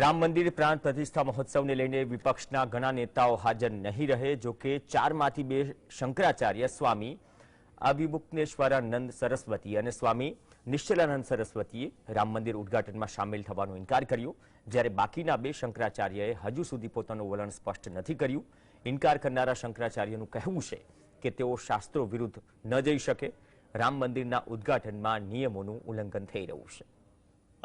રામ મંદિર પ્રાણ પ્રતિષ્ઠા મહોત્સવને લઈને વિપક્ષના ઘણા નેતાઓ હાજર નહીં રહે, જો કે ચારમાંથી બે શંકરાચાર્ય, સ્વામી અવિમુક્તેશ્વરાનંદ સરસ્વતી અને સ્વામી નિશ્ચલાનંદ સરસ્વતીએ રામ મંદિર ઉદ્ઘાટનમાં સામેલ થવાનો ઇનકાર કર્યો. જ્યારે બાકીના બે શંકરાચાર્યએ હજુ સુધી પોતાનું વલણ સ્પષ્ટ નથી કર્યું. ઇનકાર કરનારા શંકરાચાર્યનું કહેવું છે કે તેઓ શાસ્ત્રો વિરુદ્ધ ન જઈ શકે. રામ મંદિરના ઉદ્ઘાટનમાં નિયમોનું ઉલ્લંઘન થઈ રહ્યું છે.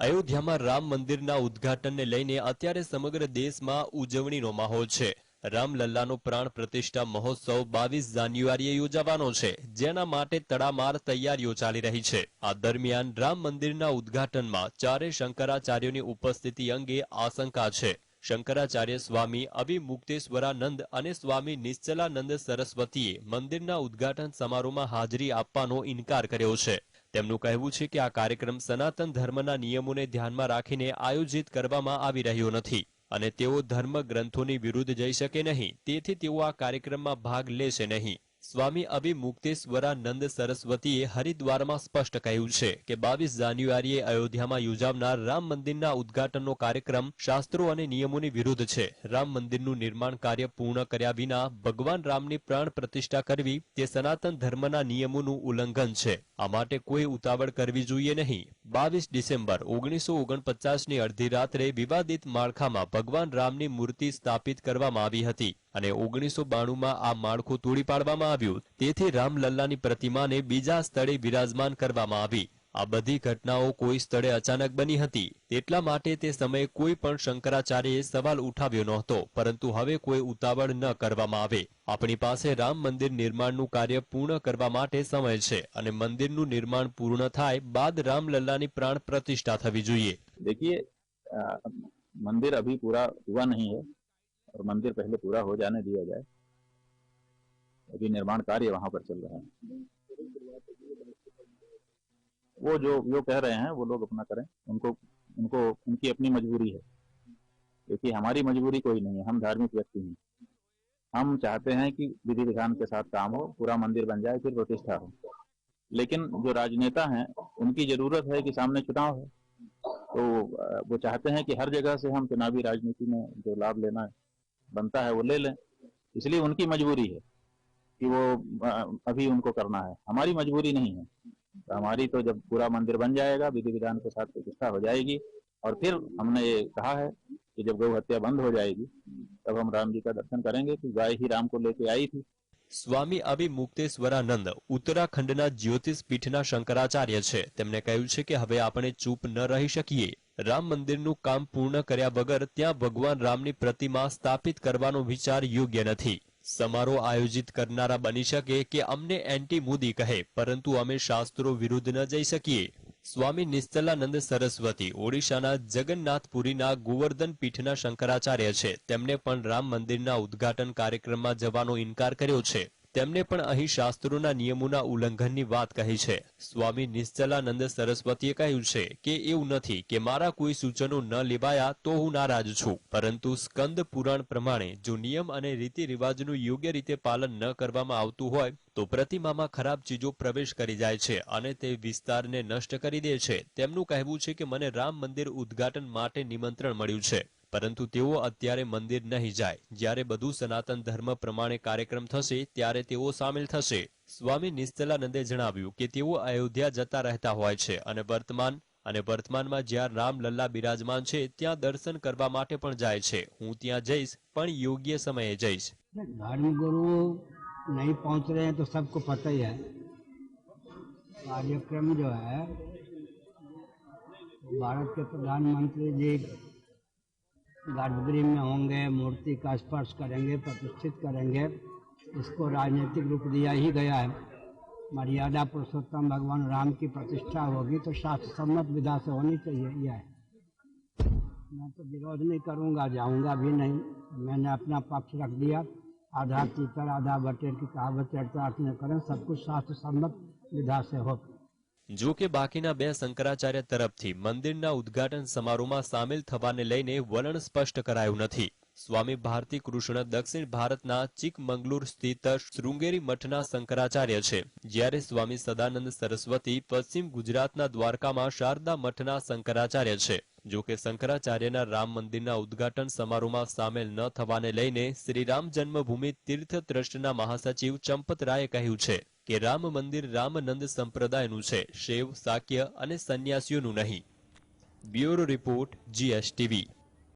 અયોધ્યામાં રામ મંદિરના ઉદ્ઘાટનને લઈને અત્યારે સમગ્ર દેશમાં ઉજવણીનો માહોલ છે. રામલલ્લાનો પ્રાણ પ્રતિષ્ઠા મહોત્સવ બાવીસ જાન્યુઆરીએ યોજાવાનો છે, જેના માટે તડામાર તૈયારીઓ ચાલી રહી છે. આ દરમિયાન રામ મંદિરના ઉદ્ઘાટનમાં ચારે શંકરાચાર્યોની ઉપસ્થિતિ અંગે આશંકા છે. શંકરાચાર્ય સ્વામી અવિમુક્તેશ્વરાનંદ અને સ્વામી નિશ્ચલાનંદ સરસ્વતીએ મંદિરના ઉદ્ઘાટન સમારોહમાં હાજરી આપવાનો ઇનકાર કર્યો છે. તેમનું કહેવું છે કે આ કાર્યક્રમ સનાતન ધર્મના નિયમોને ધ્યાનમાં રાખીને આયોજિત કરવામાં આવી રહ્યો નથી અને તેઓ ધર્મ ગ્રંથોની વિરુદ્ધ જઈ શકે નહીં. તેથી તેઓ આ કાર્યક્રમમાં ભાગ લેશે નહીં. સ્વામી અભિમુક્તેશ્વરાનંદ સરસ્વતીએ હરિદ્વારમાં સ્પષ્ટ કહ્યું છે કે બાવીસ જાન્યુઆરીએ અયોધ્યામાં યોજાનાર રામ મંદિરના ઉદઘાટનનો કાર્યક્રમ શાસ્ત્રો અને નિયમોની વિરુદ્ધ છે. રામ મંદિરનું નિર્માણ કાર્ય પૂર્ણ કર્યા વિના ભગવાન રામની પ્રાણ પ્રતિષ્ઠા કરવી તે સનાતન ધર્મના નિયમોનું ઉલ્લંઘન છે. આ માટે કોઈ ઉતાવળ કરવી જોઈએ નહીં. બાવીસ ડિસેમ્બર ઓગણીસો ઓગણપચાસની અડધી રાત્રે વિવાદિત માળખામાં ભગવાન રામની મૂર્તિ સ્થાપિત કરવામાં આવી હતી. અને ઓગણીસો બાણુંમાં આ માળખું તોડી પાડવામાં આવ્યું તેથી રામલલ્લાની પ્રતિમાને બીજા સ્થળે વિરાજમાન કરવામાં આવી આ બધી ઘટનાઓ કોઈ સ્થળે અચાનક બની હતી તેટલા માટે તે સમયે કોઈ પણ શંકરાચાર્યએ સવાલ ઉઠાવ્યો નહોતો પરંતુ હવે કોઈ ઉતાવળ ન કરવામાં આવે આપણી પાસે રામ મંદિર નિર્માણનું કાર્ય પૂર્ણ કરવા માટે સમય છે અને મંદિરનું નિર્માણ પૂર્ણ થાય બાદ રામલલ્લાની પ્રાણ પ્રતિષ્ઠા થવી જોઈએ देखिए अ, मंदिर अभी पूरा हुआ नहीं है और मंदिर पहले पूरा हो जाने दिया जाए। अभी निर्माण कार्य वहाँ पर चल रहा है। वो जो जो कह रहे हैं, वो लोग अपना करें। उनको उनको, उनकी अपनी मजबूरी है। क्योंकि हमारी मजबूरी कोई नहीं है। हम धार्मिक व्यक्ति हैं। हम चाहते हैं कि विधि विधान के साथ काम हो, पूरा मंदिर बन जाए, फिर प्रतिष्ठा हो। लेकिन जो राजनेता हैं, उनकी ज़रूरत है कि सामने चुनाव है। तो वो चाहते हैं कि हर जगह से हम चुनावी राजनीति में जो लाभ लेना बनता है, वो ले लें। इसलिए उनकी मजबूरी है कि वो अभी उनको करना है। हमारी मजबूरी नहीं है। तो हमारी तो जब पूरा मंदिर बन जाएगा, विधि विधान के साथ प्रतिष्ठा हो जाएगी। और फिर हमने ये कहा है कि जब गौ हत्या बंद हो जाएगी, तब हम राम जी का दर्शन करेंगे। कि गाय ही राम को लेके आई थी। સ્વામી અભિમુક્તેશ્વરાનંદ ઉત્તરાખંડના જ્યોતિષ પીઠના શંકરાચાર્ય છે. તેમણે કહ્યું છે કે હવે આપણે ચૂપ ન રહી શકીએ. રામ મંદિરનું કામ પૂર્ણ કર્યા વગર ત્યાં ભગવાન રામની પ્રતિમા સ્થાપિત કરવાનો વિચાર યોગ્ય નથી. સમારોહ આયોજિત કરનારા બની શકે કે અમને એન્ટી મોદી કહે, પરંતુ અમે શાસ્ત્રો વિરુદ્ધ ન જઈ શકીએ. સ્વામી નિશ્ચલાનંદ સરસ્વતી, ઓડિશાના જગન્નાથપુરીના ગોવર્ધન પીઠના શંકરાચાર્ય છે. તેમણે પણ રામ મંદિરના ઉદ્ઘાટન કાર્યક્રમમાં જવાનો ઇનકાર કર્યો છે. તેમણે પણ અહીં શાસ્ત્રોના નિયમોના ઉલ્લંઘનની વાત કહી છે. સ્વામી નિશ્ચલાનંદ સરસ્વતીએ કહ્યું છે કે, એવું નથી કે મારા કોઈ સૂચનો ન લેવાયા તો હું નારાજ છું. પરંતુ સ્કંદ પુરાણ પ્રમાણે જો નિયમ અને રીતિ રિવાજનું યોગ્ય રીતે પાલન ન કરવામાં આવતું હોય, તો પ્રતિમામાં ખરાબ ચીજો પ્રવેશ કરી જાય છે અને તે વિસ્તારને નષ્ટ કરી દે છે. તેમનું કહેવું છે કે મને રામ મંદિર ઉદ્ઘાટન માટે નિમંત્રણ મળ્યું છે. પરંતુ તેઓ અત્યારે મંદિર નહીં જાય જ્યારે બધું સનાતન ધર્મ પ્રમાણે કાર્યક્રમ થશે ત્યારે તેઓ સામેલ થશે સ્વામી નિશ્ચલાનંદે જણાવ્યું કે તેઓ અયોધ્યા જતા રહેતા હોય છે અને વર્તમાન અને વર્તમાનમાં જ્યાં રામલલ્લા બિરાજમાન છે ત્યાં દર્શન કરવા માટે પણ જાય છે હું ત્યાં જઈશ પણ યોગ્ય સમયે જઈશ धर्म गुरु नहीं पहुंच रहे हैं तो सबको पता ही है कार्यक्रम जो है भारत के प्रधानमंत्री जी गर्भगृह में होंगे, मूर्ति का स्पर्श करेंगे, प्रतिष्ठित करेंगे, इसको राजनीतिक रूप दिया ही गया है। मर्यादा पुरुषोत्तम भगवान राम की प्रतिष्ठा होगी तो शास्त्र सम्मत विधा से होनी चाहिए, यह मैं तो विरोध नहीं करूँगा, जाऊँगा भी नहीं। मैंने अपना पक्ष रख दिया। आधा तीतर, आधा बटेर की कहावत चर्चा करें, सब कुछ शास्त्र सम्मत विधा से हो। જો કે બાકીના બે શંકરાચાર્ય તરફથી મંદિરના ઉદ્ઘાટન સમારોહમાં સામેલ થવાને લઈને વલણ સ્પષ્ટ કરાયું નથી. સ્વામી ભારતી કૃષ્ણ દક્ષિણ ભારતના ચિકમંગલુર સ્થિત શૃંગેરી મઠના શંકરાચાર્ય છે. જ્યારે સ્વામી સદાનંદ સરસ્વતી પશ્ચિમ ગુજરાતના દ્વારકામાં શારદા મઠના શંકરાચાર્ય છે. જો કે શંકરાચાર્યના રામ મંદિરના ઉદ્ઘાટન સમારોહમાં સામેલ ન થવાને લઈને શ્રી રામ જન્મભૂમિ તીર્થ ટ્રસ્ટના મહાસચિવ ચંપત રાયે કહ્યું છે કે રામ મંદિર રામનંદ સંપ્રદાયનું છે, શૈવ શાક્ય અને સંન્યાસીઓનું નહીં. Bureau report, GSTV.